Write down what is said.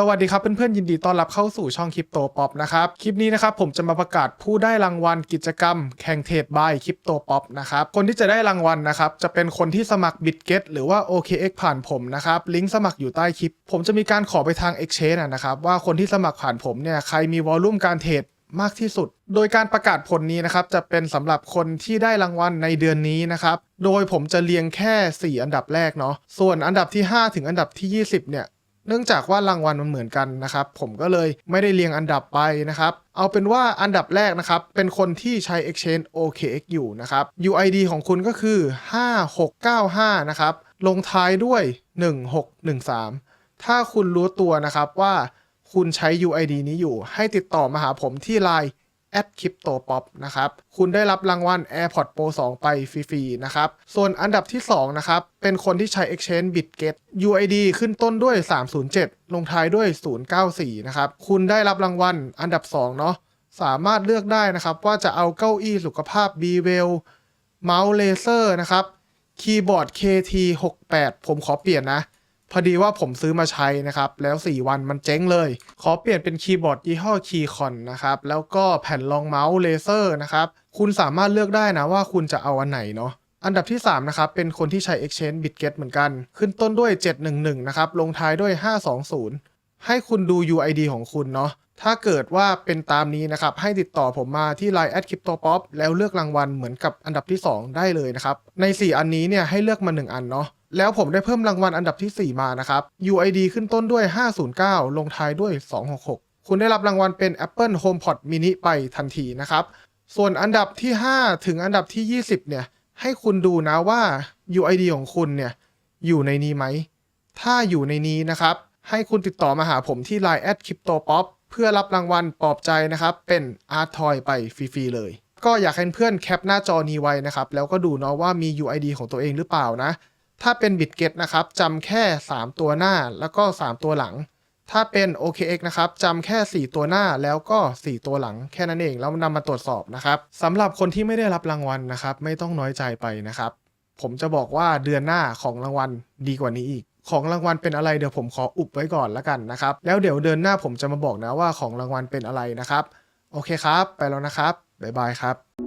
สวัสดีครับเพื่อนๆยินดีต้อนรับเข้าสู่ช่องคริปโตป๊อปนะครับคลิปนี้นะครับผมจะมาประกาศผู้ได้รางวัลกิจกรรม แข่งเทรดบายคริปโตป๊อปนะครับคนที่จะได้รางวัลนะครับจะเป็นคนที่สมัคร BitGet หรือว่า OKX ผ่านผมนะครับลิงก์สมัครอยู่ใต้คลิป ผมจะมีการขอไปทาง Exchange นะครับว่าคนที่สมัครผ่านผมเนี่ยใครมีวอลลุ่มการเทรดมากที่สุด โดยการประกาศผลนี้นะครับจะเป็นสำหรับคนที่ได้รางวัลในเดือนนี้นะครับ โดยผมจะเรียงแค่ 4 อันดับแรกเนาะ ส่วนอันดับที่ 5 ถึงอันดับที่ 20 เนี่ย เนื่องจากว่ารางวัลมันเหมือนกันนะครับผมก็เลยไม่ได้เรียงอันดับไปนะครับเอาเป็นว่าอันดับแรกนะครับ เป็นคนที่ใช้ Exchange OKX อยู่นะครับ UID ของคุณก็คือ 5695 นะครับ ลงท้ายด้วย 1613 ถ้าคุณรู้ตัวนะครับว่าคุณใช้ UID นี้อยู่ให้ติดต่อมาหาผมที่ Line แอดคริปโตป๊อปนะครับ คุณได้รับรางวัล AirPods Pro 2 ไปฟรีๆ นะครับ ส่วนอันดับที่ 2 นะครับ เป็นคนที่ใช้ Exchange BitGet UID ขึ้นต้นด้วย 307 ลงท้ายด้วย 094 นะครับ คุณได้รับรางวัลอันดับ 2 เนาะ สามารถเลือกได้นะครับ ว่าจะเอาเก้าอี้สุขภาพ b w e l l เมาส์เลเซอร์นะครับ คีย์บอร์ด KT68 ผมขอเปลี่ยนนะ พอดีว่าผมซื้อมาใช้นะครับ แล้ว 4 วันมันเจ๊งเลย ขอเปลี่ยนเป็นคีย์บอร์ดยี่ห้อคีคอนนะครับ แล้วก็แผ่นรองเมาส์เลเซอร์นะครับ คุณสามารถเลือกได้นะว่าคุณจะเอาอันไหนเนาะอันดับที่ 3 นะครับ เป็นคนที่ใช้ Exchange BitGet เหมือนกัน ขึ้นต้นด้วย 711 นะครับ ลงท้ายด้วย 520 ให้คุณดู UID ของคุณเนาะถ้าเกิดว่าเป็นตามนี้นะครับ ให้ติดต่อผมมาที่ Line แอดคริปโตป๊อปแล้วเลือกรางวัลเหมือนกับอันดับที่ 2 ได้เลยนะครับ ใน 4 อันนี้เนี่ยให้เลือกมา 1 อันเนาะ แล้วผมได้เพิ่มรางวัลอันดับที่ 4 มานะครับ UID ขึ้นต้นด้วย 509 ลงท้ายด้วย 266 คุณได้รับรางวัลเป็น Apple HomePod mini ไปทันทีนะครับ ส่วนอันดับที่ 5 ถึงอันดับที่ 20 เนี่ย ให้คุณดูนะว่า UID ของคุณเนี่ย อยู่ในนี้ไหม ถ้าอยู่ในนี้นะครับ ให้คุณติดต่อมาหาผมที่ Line แอดคริปโตป๊อปเพื่อรับรางวัลปลอบใจนะครับ เป็น Art Toy ไปฟรีๆเลย ก็อยากให้เพื่อนแคปหน้าจอนี้ไว้นะครับ แล้วก็ดูเนาะว่ามี UID ของตัวเองหรือเปล่านะ ถ้าเป็น BitGet นะครับจำแค่ 3 ตัวหน้าแล้วก็ 3 ตัวหลัง ถ้าเป็น OKX นะครับจำแค่ 4 ตัวหน้าแล้วก็ 4 ตัวหลัง แค่นั้นเองแล้วนำมาตรวจสอบนะครับสำหรับคนที่ไม่ได้รับรางวัลนะครับ ไม่ต้องน้อยใจไปนะครับ ผมจะบอกว่าเดือนหน้าของรางวัลดีกว่านี้อีกของรางวัลเป็นอะไรเดี๋ยวผมขออุบไว้ก่อนละกันนะครับ แล้วเดี๋ยวเดือนหน้าผมจะมาบอกนะว่าของรางวัลเป็นอะไรนะครับ โอเคครับ ไปแล้วนะครับ บ๊ายบายครับ